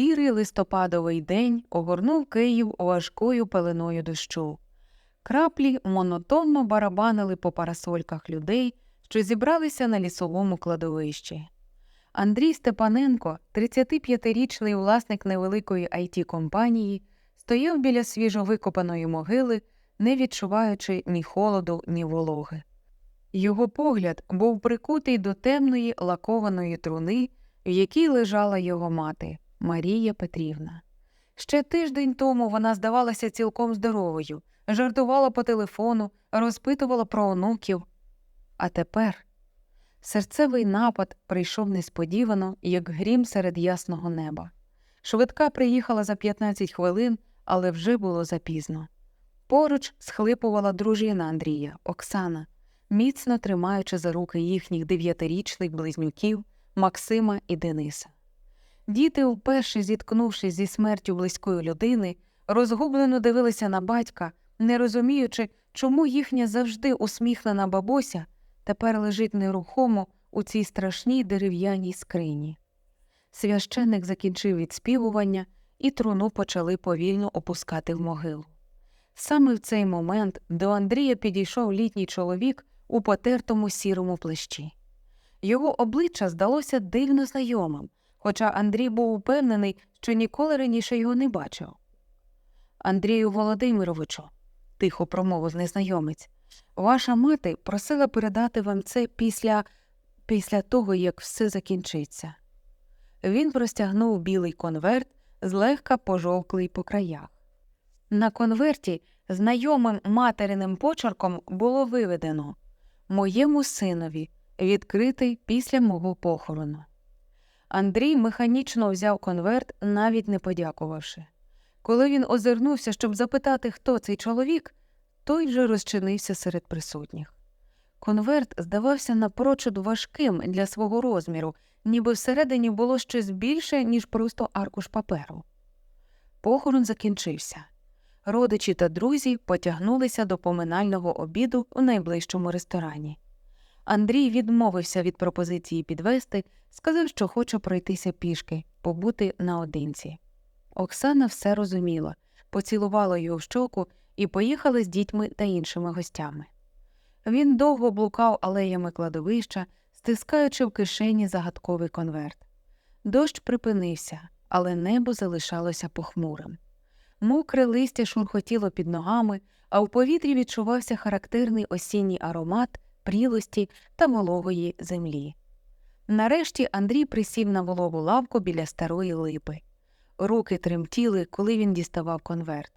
Сірий листопадовий день огорнув Київ важкою пеленою дощу. Краплі монотонно барабанили по парасольках людей, що зібралися на лісовому кладовищі. Андрій Степаненко, 35-річний власник невеликої it компанії, стояв біля свіжовикопаної могили, не відчуваючи ні холоду, ні вологи. Його погляд був прикутий до темної лакованої труни, в якій лежала його мати Марія Петрівна. Ще тиждень тому вона здавалася цілком здоровою, жартувала по телефону, розпитувала про онуків. А тепер серцевий напад прийшов несподівано, як грім серед ясного неба. Швидка приїхала за 15 хвилин, але вже було запізно. Поруч схлипувала дружина Андрія, Оксана, міцно тримаючи за руки їхніх дев'ятирічних близнюків Максима і Дениса. Діти, вперше зіткнувшись зі смертю близької людини, розгублено дивилися на батька, не розуміючи, чому їхня завжди усміхнена бабуся тепер лежить нерухомо у цій страшній дерев'яній скрині. Священник закінчив відспівування, і труну почали повільно опускати в могилу. Саме в цей момент до Андрія підійшов літній чоловік у потертому сірому плащі. Його обличчя здалося дивно знайомим, хоча Андрій був упевнений, що ніколи раніше його не бачив. Андрію Володимировичу, тихо промовив незнайомець, ваша мати просила передати вам це після, після того, як все закінчиться. Він простягнув білий конверт, злегка пожовклий по краях. На конверті знайомим материним почерком було виведено Моєму синові, відкритий після мого похорону. Андрій механічно взяв конверт, навіть не подякувавши. Коли він озирнувся, щоб запитати, хто цей чоловік, той вже розчинився серед присутніх. Конверт здавався напрочуд важким для свого розміру, ніби всередині було щось більше, ніж просто аркуш паперу. Похорон закінчився. Родичі та друзі потягнулися до поминального обіду у найближчому ресторані. Андрій відмовився від пропозиції підвести, сказав, що хоче пройтися пішки, побути наодинці. Оксана все розуміла, поцілувала його в щоку і поїхала з дітьми та іншими гостями. Він довго блукав алеями кладовища, стискаючи в кишені загадковий конверт. Дощ припинився, але небо залишалося похмурим. Мокре листя шурхотіло під ногами, а в повітрі відчувався характерний осінній аромат прілості та вологої землі. Нарешті Андрій присів на вологу лавку біля старої липи. Руки тремтіли, коли він діставав конверт.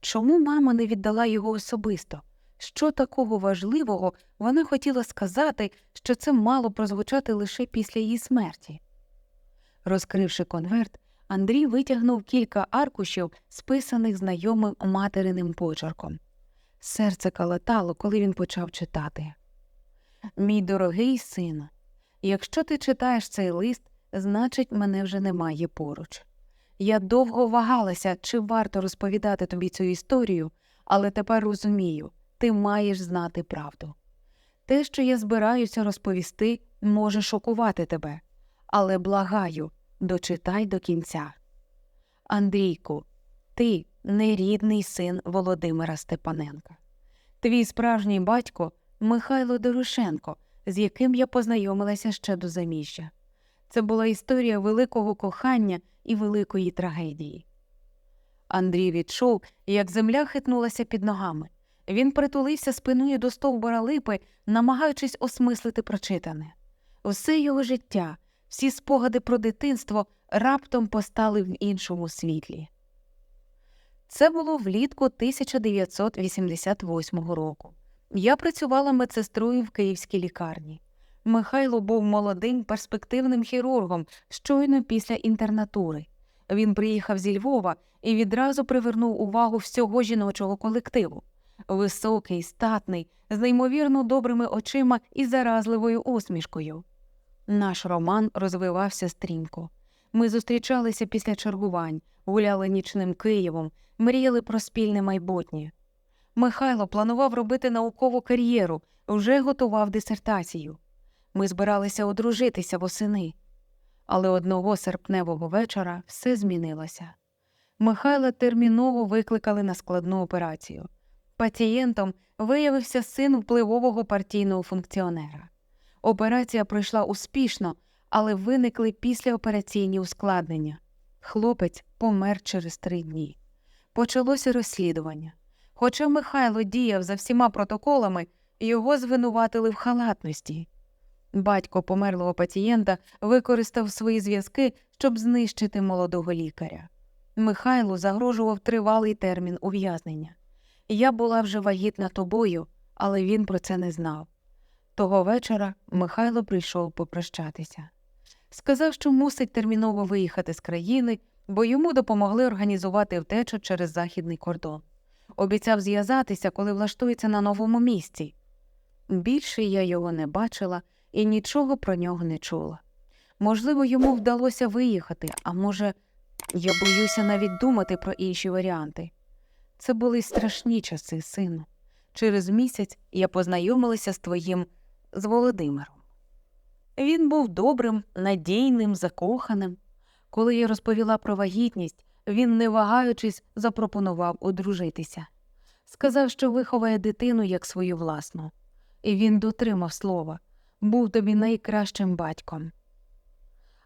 Чому мама не віддала його особисто? Що такого важливого вона хотіла сказати, що це мало прозвучати лише після її смерті? Розкривши конверт, Андрій витягнув кілька аркушів, списаних знайомим материним почерком. Серце калатало, коли він почав читати. Мій дорогий сину, якщо ти читаєш цей лист, значить, мене вже немає поруч. Я довго вагалася, чи варто розповідати тобі цю історію, але тепер розумію, ти маєш знати правду. Те, що я збираюся розповісти, може шокувати тебе, але благаю, дочитай до кінця. Андрійку, ти нерідний син Володимира Степаненка. Твій справжній батько Михайло Дорошенко, з яким я познайомилася ще до заміжжя. Це була історія великого кохання і великої трагедії. Андрій відчув, як земля хитнулася під ногами. Він притулився спиною до стовбура липи, намагаючись осмислити прочитане. Усе його життя, всі спогади про дитинство раптом постали в іншому світлі. Це було влітку 1988 року. Я працювала медсестрою в київській лікарні. Михайло був молодим перспективним хірургом щойно після інтернатури. Він приїхав зі Львова і відразу привернув увагу всього жіночого колективу. Високий, статний, з неймовірно добрими очима і заразливою усмішкою. Наш роман розвивався стрімко. Ми зустрічалися після чергувань, гуляли нічним Києвом, мріяли про спільне майбутнє. Михайло планував робити наукову кар'єру, вже готував дисертацію. Ми збиралися одружитися восени. Але одного серпневого вечора все змінилося. Михайла терміново викликали на складну операцію. Пацієнтом виявився син впливового партійного функціонера. Операція пройшла успішно, але виникли післяопераційні ускладнення. Хлопець помер через три дні. Почалося розслідування. Хоча Михайло діяв за всіма протоколами, його звинуватили в халатності. Батько померлого пацієнта використав свої зв'язки, щоб знищити молодого лікаря. Михайлу загрожував тривалий термін ув'язнення. Я була вже вагітна тобою, але він про це не знав. Того вечора Михайло прийшов попрощатися. Сказав, що мусить терміново виїхати з країни, бо йому допомогли організувати втечу через західний кордон. Обіцяв зв'язатися, коли влаштується на новому місці. Більше я його не бачила і нічого про нього не чула. Можливо, йому вдалося виїхати, а може, я боюся навіть думати про інші варіанти. Це були страшні часи, сину. Через місяць я познайомилася з твоїм з Володимиром. Він був добрим, надійним, закоханим. Коли я розповіла про вагітність, він, не вагаючись, запропонував одружитися. Сказав, що виховає дитину як свою власну. І він дотримав слова був тобі найкращим батьком.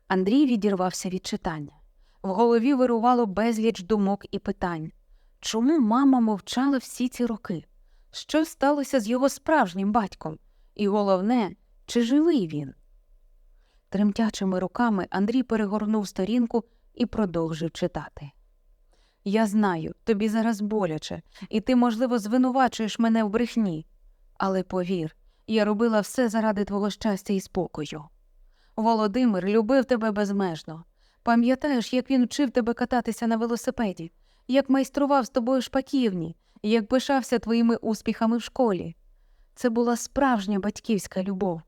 Андрій відірвався від читання. В голові вирувало безліч думок і питань. Чому мама мовчала всі ці роки? Що сталося з його справжнім батьком? І головне, чи живий він? Тремтячими руками Андрій перегорнув сторінку і продовжив читати. Я знаю, тобі зараз боляче, і ти, можливо, звинувачуєш мене в брехні. Але повір, я робила все заради твого щастя і спокою. Володимир любив тебе безмежно. Пам'ятаєш, як він вчив тебе кататися на велосипеді, як майстрував з тобою шпаківні, як пишався твоїми успіхами в школі. Це була справжня батьківська любов.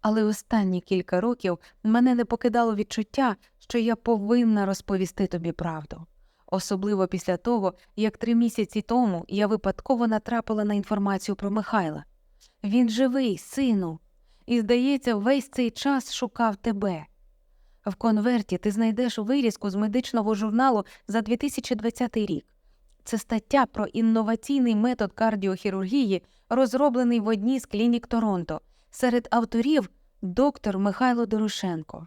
Але останні кілька років мене не покидало відчуття, що я повинна розповісти тобі правду. Особливо після того, як три місяці тому я випадково натрапила на інформацію про Михайла. Він живий, сину, і, здається, весь цей час шукав тебе. В конверті ти знайдеш вирізку з медичного журналу за 2020 рік. Це стаття про інноваційний метод кардіохірургії, розроблений в одній з клінік Торонто. Серед авторів доктор Михайло Дорошенко.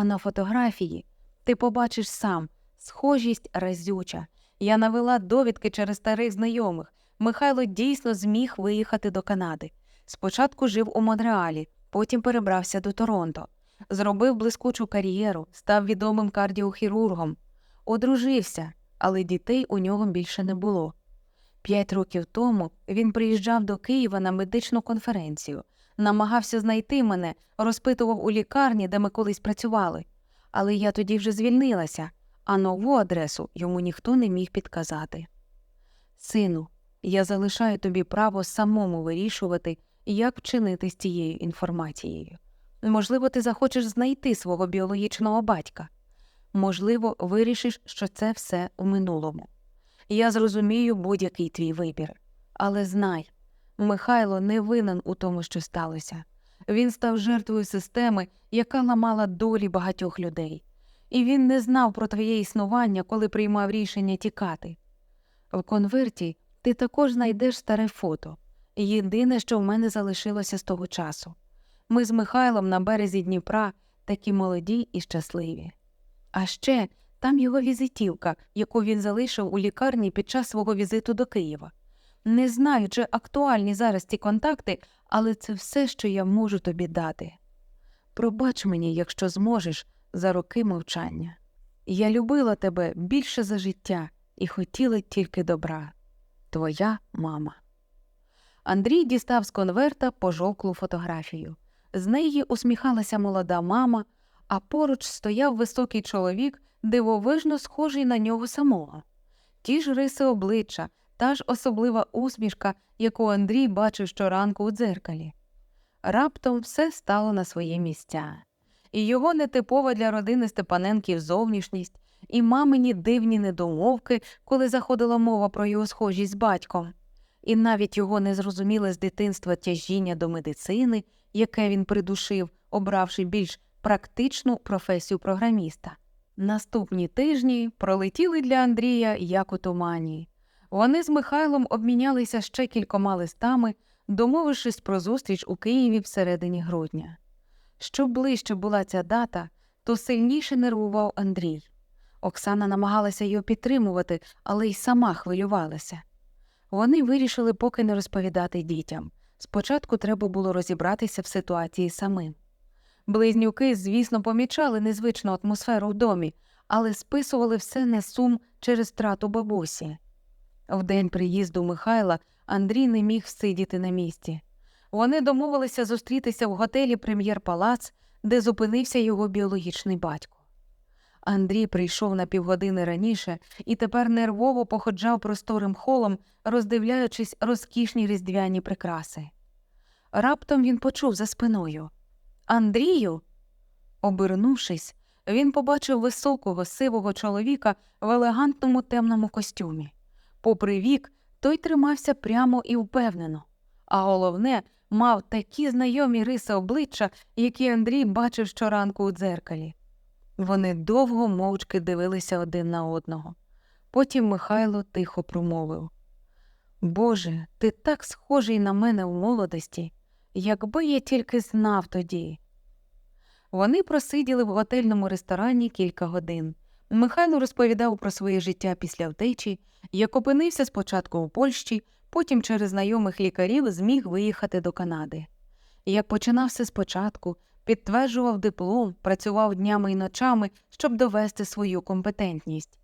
А на фотографії ти побачиш сам схожість разюча. Я навела довідки через старих знайомих. Михайло дійсно зміг виїхати до Канади. Спочатку жив у Монреалі, потім перебрався до Торонто. Зробив блискучу кар'єру, став відомим кардіохірургом, одружився, але дітей у нього більше не було. П'ять років тому він приїжджав до Києва на медичну конференцію, намагався знайти мене, розпитував у лікарні, де ми колись працювали. Але я тоді вже звільнилася, а нову адресу йому ніхто не міг підказати. Сину, я залишаю тобі право самому вирішувати, як вчинити з цією інформацією. Можливо, ти захочеш знайти свого біологічного батька. Можливо, вирішиш, що це все у минулому. Я зрозумію будь-який твій вибір. Але знай, Михайло не винен у тому, що сталося. Він став жертвою системи, яка ламала долі багатьох людей. І він не знав про твоє існування, коли приймав рішення тікати. В конверті ти також знайдеш старе фото. Єдине, що в мене залишилося з того часу. Ми з Михайлом на березі Дніпра такі молоді і щасливі. А ще там його візитівка, яку він залишив у лікарні під час свого візиту до Києва. Не знаю, чи актуальні зараз ці контакти, але це все, що я можу тобі дати. Пробач мені, якщо зможеш, за роки мовчання. Я любила тебе більше за життя і хотіла тільки добра. Твоя мама. Андрій дістав з конверта пожовклу фотографію. З неї усміхалася молода мама, а поруч стояв високий чоловік, дивовижно схожий на нього самого. Ті ж риси обличчя, та ж особлива усмішка, яку Андрій бачив щоранку у дзеркалі. Раптом все стало на свої місця. І його нетипова для родини Степаненків зовнішність, і мамині дивні недомовки, коли заходила мова про його схожість з батьком, і навіть його незрозуміле з дитинства тяжіння до медицини, яке він придушив, обравши більш практичну професію програміста. Наступні тижні пролетіли для Андрія як у тумані. Вони з Михайлом обмінялися ще кількома листами, домовившись про зустріч у Києві всередині грудня. Що ближче була ця дата, то сильніше нервував Андрій. Оксана намагалася його підтримувати, але й сама хвилювалася. Вони вирішили поки не розповідати дітям. Спочатку треба було розібратися в ситуації самим. Близнюки, звісно, помічали незвичну атмосферу в домі, але списували все на сум через втрату бабусі. В день приїзду Михайла Андрій не міг сидіти на місці. Вони домовилися зустрітися в готелі Прем'єр Палац, де зупинився його біологічний батько. Андрій прийшов на півгодини раніше і тепер нервово походжав просторим холом, роздивляючись розкішні різдвяні прикраси. Раптом він почув за спиною Андрію. Обернувшись, він побачив високого сивого чоловіка в елегантному темному костюмі. Попри вік, той тримався прямо і впевнено, а головне, мав такі знайомі риси обличчя, які Андрій бачив щоранку у дзеркалі. Вони довго мовчки дивилися один на одного. Потім Михайло тихо промовив Боже, ти так схожий на мене в молодості, якби я тільки знав тоді. Вони просиділи в готельному ресторані кілька годин. Михайло розповідав про своє життя після втечі, як опинився спочатку у Польщі, потім через знайомих лікарів зміг виїхати до Канади. Як починався спочатку, підтверджував диплом, працював днями і ночами, щоб довести свою компетентність.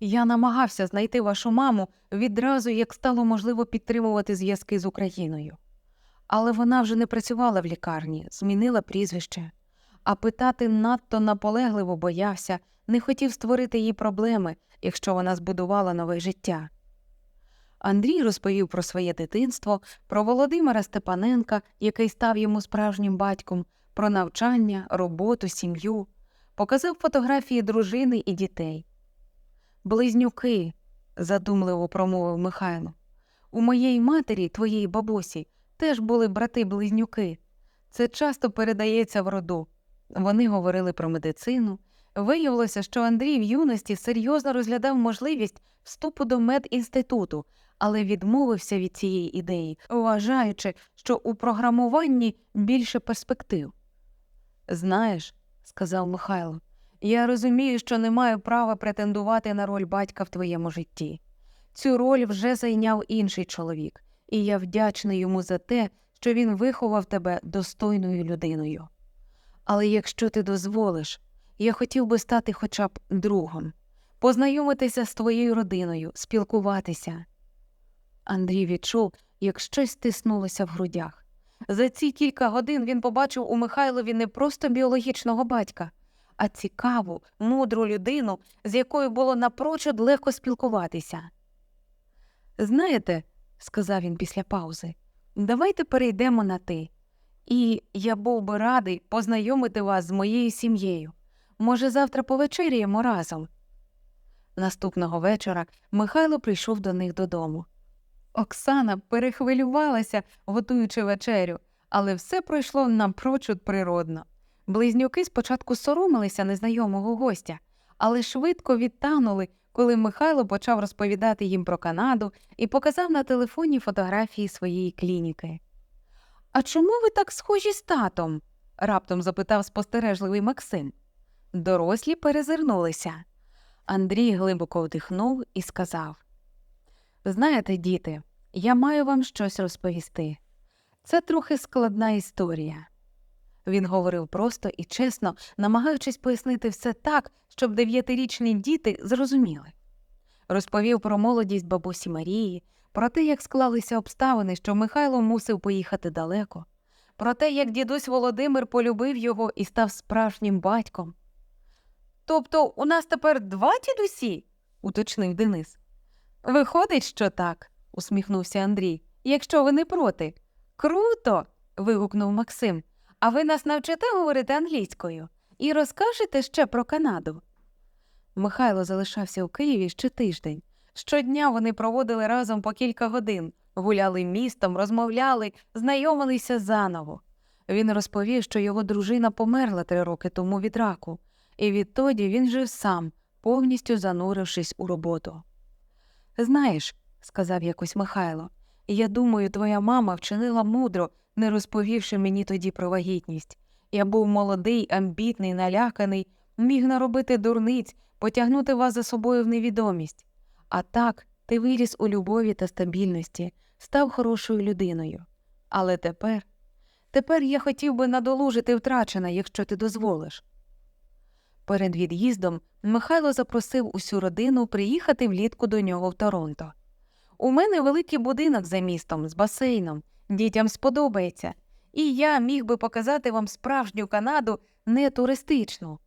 Я намагався знайти вашу маму відразу, як стало можливо підтримувати зв'язки з Україною. Але вона вже не працювала в лікарні, змінила прізвище, а питати надто наполегливо боявся, не хотів створити їй проблеми, якщо вона збудувала нове життя. Андрій розповів про своє дитинство, про Володимира Степаненка, який став йому справжнім батьком, про навчання, роботу, сім'ю, показав фотографії дружини і дітей. Близнюки, задумливо промовив Михайло. У моєї матері, твоєї бабусі, теж були брати-близнюки. Це часто передається в роду. Вони говорили про медицину. Виявилося, що Андрій в юності серйозно розглядав можливість вступу до медінституту, але відмовився від цієї ідеї, вважаючи, що у програмуванні більше перспектив. Знаєш, сказав Михайло, я розумію, що не маю права претендувати на роль батька в твоєму житті. Цю роль вже зайняв інший чоловік, і я вдячний йому за те, що він виховав тебе достойною людиною. Але якщо ти дозволиш, я хотів би стати хоча б другом, познайомитися з твоєю родиною, спілкуватися. Андрій відчув, як щось стиснулося в грудях. За ці кілька годин він побачив у Михайлові не просто біологічного батька, а цікаву, мудру людину, з якою було напрочуд легко спілкуватися. Знаєте, сказав він після паузи, давайте перейдемо на ти. І я був би радий познайомити вас з моєю сім'єю. Може, завтра повечеряємо разом. Наступного вечора Михайло прийшов до них додому. Оксана перехвилювалася, готуючи вечерю, але все пройшло напрочуд природно. Близнюки спочатку соромилися незнайомого гостя, але швидко відтанули, коли Михайло почав розповідати їм про Канаду і показав на телефоні фотографії своєї клініки. А чому ви так схожі з татом? раптом запитав спостережливий Максим. Дорослі перезирнулися. Андрій глибоко вдихнув і сказав Знаєте, діти, я маю вам щось розповісти. Це трохи складна історія. Він говорив просто і чесно, намагаючись пояснити все так, щоб дев'ятирічні діти зрозуміли. Розповів про молодість бабусі Марії, про те, як склалися обставини, що Михайло мусив поїхати далеко, про те, як дідусь Володимир полюбив його і став справжнім батьком. Тобто у нас тепер два дідусі? уточнив Денис. Виходить, що так, усміхнувся Андрій, якщо ви не проти. Круто. вигукнув Максим. А ви нас навчите говорити англійською і розкажете ще про Канаду. Михайло залишався у Києві ще тиждень. Щодня вони проводили разом по кілька годин, гуляли містом, розмовляли, знайомилися заново. Він розповів, що його дружина померла три роки тому від раку, і відтоді він жив сам, повністю занурившись у роботу. Знаєш, сказав якось Михайло, я думаю, твоя мама вчинила мудро, не розповівши мені тоді про вагітність. Я був молодий, амбітний, наляканий, міг наробити дурниць, потягнути вас за собою в невідомість. А так, ти виріс у любові та стабільності, став хорошою людиною. Але тепер, тепер я хотів би надолужити втрачене, якщо ти дозволиш. Перед від'їздом Михайло запросив усю родину приїхати влітку до нього в Торонто. У мене великий будинок за містом з басейном, дітям сподобається, і я міг би показати вам справжню Канаду не туристичну.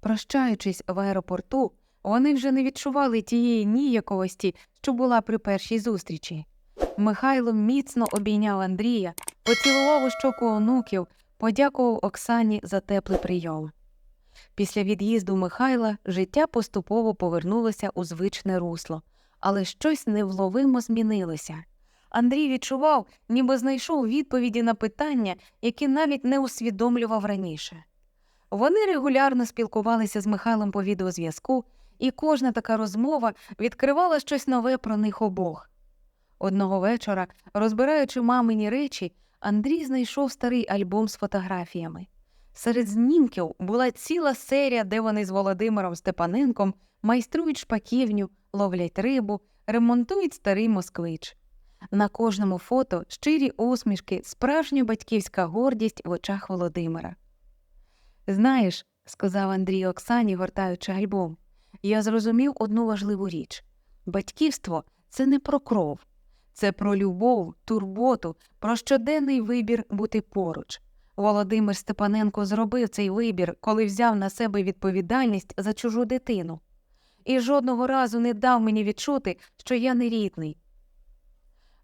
Прощаючись в аеропорту, вони вже не відчували тієї ніяковості, що була при першій зустрічі. Михайло міцно обійняв Андрія, поцілував у щоку онуків, подякував Оксані за теплий прийом. Після від'їзду Михайла життя поступово повернулося у звичне русло, але щось невловимо змінилося. Андрій відчував, ніби знайшов відповіді на питання, які навіть не усвідомлював раніше. Вони регулярно спілкувалися з Михайлом по відеозв'язку, і кожна така розмова відкривала щось нове про них обох. Одного вечора, розбираючи мамині речі, Андрій знайшов старий альбом з фотографіями. Серед знімків була ціла серія, де вони з Володимиром Степаненком майструють шпаківню, ловлять рибу, ремонтують старий москвич. На кожному фото щирі усмішки, справжня батьківська гордість в очах Володимира. Знаєш, сказав Андрій Оксані, гортаючи альбом, я зрозумів одну важливу річ батьківство це не про кров, це про любов, турботу, про щоденний вибір бути поруч. Володимир Степаненко зробив цей вибір, коли взяв на себе відповідальність за чужу дитину, і жодного разу не дав мені відчути, що я не рідний.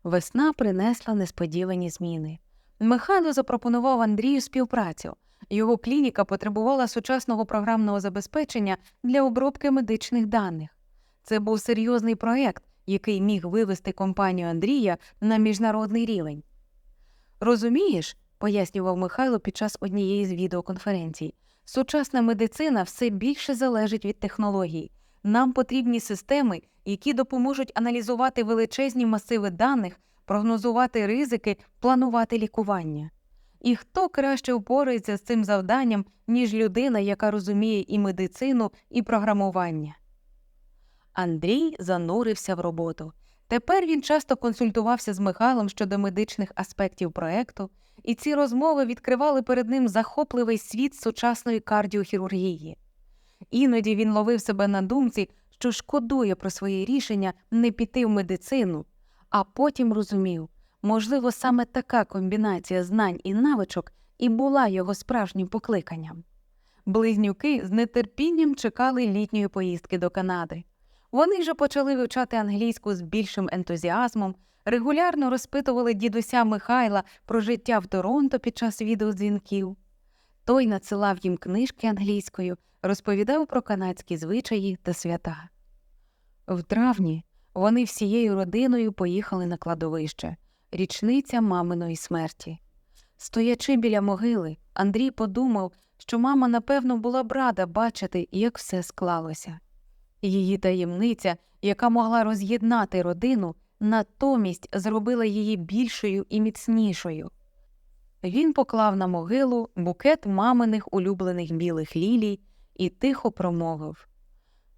Весна принесла несподівані зміни. Михайло запропонував Андрію співпрацю. Його клініка потребувала сучасного програмного забезпечення для обробки медичних даних. Це був серйозний проєкт, який міг вивести компанію Андрія на міжнародний рівень. Розумієш, пояснював Михайло під час однієї з відеоконференцій, сучасна медицина все більше залежить від технологій. Нам потрібні системи, які допоможуть аналізувати величезні масиви даних, прогнозувати ризики, планувати лікування. І хто краще впорається з цим завданням, ніж людина, яка розуміє і медицину, і програмування? Андрій занурився в роботу. Тепер він часто консультувався з Михайлом щодо медичних аспектів проекту, і ці розмови відкривали перед ним захопливий світ сучасної кардіохірургії. Іноді він ловив себе на думці, що шкодує про своє рішення не піти в медицину, а потім розумів, можливо, саме така комбінація знань і навичок і була його справжнім покликанням. Близнюки з нетерпінням чекали літньої поїздки до Канади. Вони вже почали вивчати англійську з більшим ентузіазмом, регулярно розпитували дідуся Михайла про життя в Торонто під час відеодзвінків. Той надсилав їм книжки англійською, розповідав про канадські звичаї та свята. В травні вони всією родиною поїхали на кладовище річниця маминої смерті. Стоячи біля могили, Андрій подумав, що мама, напевно, була б рада бачити, як все склалося. Її таємниця, яка могла роз'єднати родину, натомість зробила її більшою і міцнішою. Він поклав на могилу букет маминих улюблених білих лілій і тихо промовив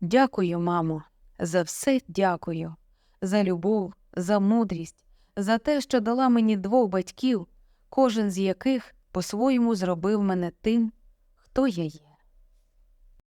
Дякую, мамо, за все дякую, за любов, за мудрість, за те, що дала мені двох батьків, кожен з яких по-своєму зробив мене тим, хто я є.